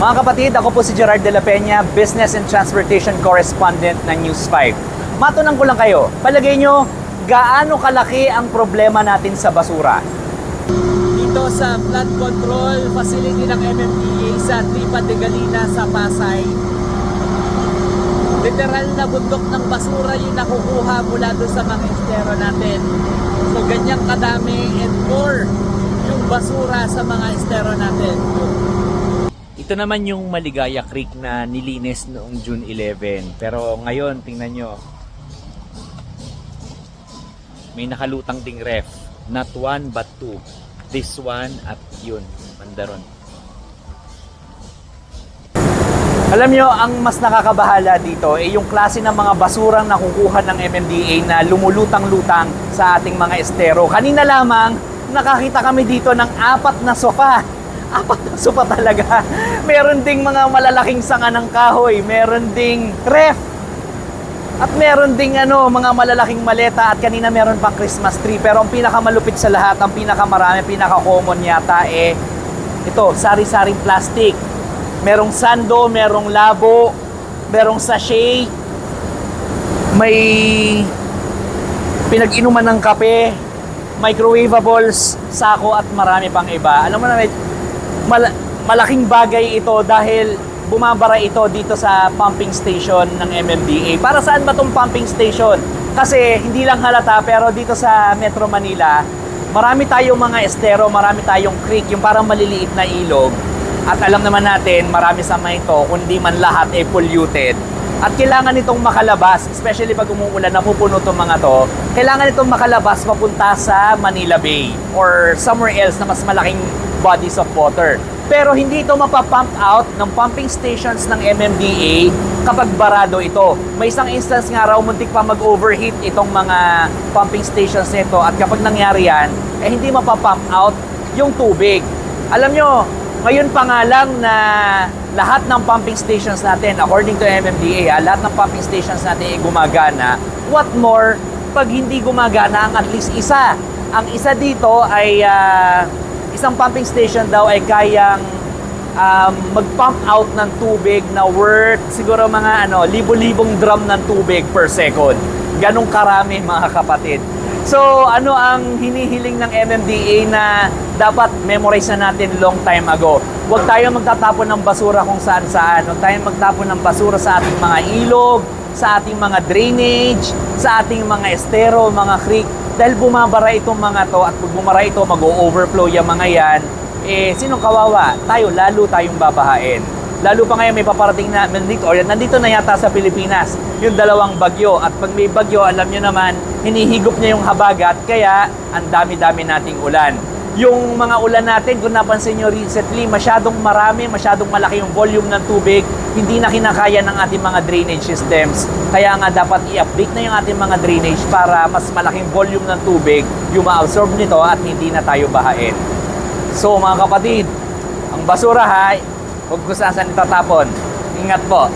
Mga kapatid, ako po si Gerard de la Peña, Business and Transportation Correspondent ng News 5. Matunang ko lang kayo, palagay nyo, gaano kalaki ang problema natin sa basura? Dito sa flood control facility ng MMDA sa Tripa de Galina sa Pasay, literal na bundok ng basura yung nakukuha mula doon sa mga estero natin. So ganyang kadami and more yung basura sa mga estero natin. Ito naman yung Maligaya Creek na nilinis noong June 11. Pero ngayon, tingnan nyo. May nakalutang ding ref. Not one but two. This one at yun. Mandaron. Alam nyo, ang mas nakakabahala dito ay yung klase ng mga basurang nakukuha ng MMDA na lumulutang-lutang sa ating mga estero. Kanina lamang, nakakita kami dito ng apat na sofa. Apat na sofa talaga. Meron ding mga malalaking sanga ng kahoy. Meron ding ref. At meron ding ano, mga malalaking maleta at kanina meron pang Christmas tree. Pero ang pinakamalupit sa lahat, ang pinakamarami, pinaka-common yata eh, ito, sari-saring plastic. Merong sando, merong labo, merong sachet, may pinag-inuman ng kape, microwavables, sako at marami pang iba. Alam mo na, mal- malaking bagay ito dahil bumabara ito dito sa pumping station ng MMDA. Para saan ba tong pumping station? Kasi hindi lang halata pero dito sa Metro Manila, marami tayong mga estero, marami tayong creek, yung parang maliliit na ilog. At alam naman natin, marami sa mga ito, kundi man lahat ay polluted. At kailangan itong makalabas, especially pag umuulan, napupuno itong mga to, kailangan itong makalabas papunta sa Manila Bay or somewhere else na mas malaking bodies of water. Pero hindi ito mapapump out ng pumping stations ng MMDA kapag barado ito. May isang instance nga raw, muntik pa mag-overheat itong mga pumping stations nito at kapag nangyari yan, eh hindi mapapump out yung tubig. Alam nyo, ngayon pa nga lang na lahat ng pumping stations natin, according to MMDA, ah, lahat ng pumping stations natin ay gumagana. What more, pag hindi gumagana ang at least isa. Ang isa dito ay ah, isang pumping station daw ay kayang um, mag-pump out ng tubig na worth siguro mga ano, libo-libong drum ng tubig per second. Ganong karami mga kapatid. So, ano ang hinihiling ng MMDA na dapat memorize na natin long time ago? Huwag tayo magtatapon ng basura kung saan-saan. Huwag tayo magtapon ng basura sa ating mga ilog, sa ating mga drainage, sa ating mga estero, mga creek. Dahil bumabara itong mga to at pag bumara ito, mag-overflow yung mga yan, eh, sinong kawawa? Tayo, lalo tayong babahain. Lalo pa ngayon may paparating na nandito, or nandito na yata sa Pilipinas, yung dalawang bagyo. At pag may bagyo, alam nyo naman, hinihigop niya yung habagat, kaya ang dami-dami nating ulan. Yung mga ulan natin, kung napansin nyo recently, masyadong marami, masyadong malaki yung volume ng tubig, hindi na kinakaya ng ating mga drainage systems. Kaya nga dapat i-update na yung ating mga drainage para mas malaking volume ng tubig yung ma-absorb nito at hindi na tayo bahain. So mga kapatid, ang basura ha, huwag ko saan itatapon. Ingat po.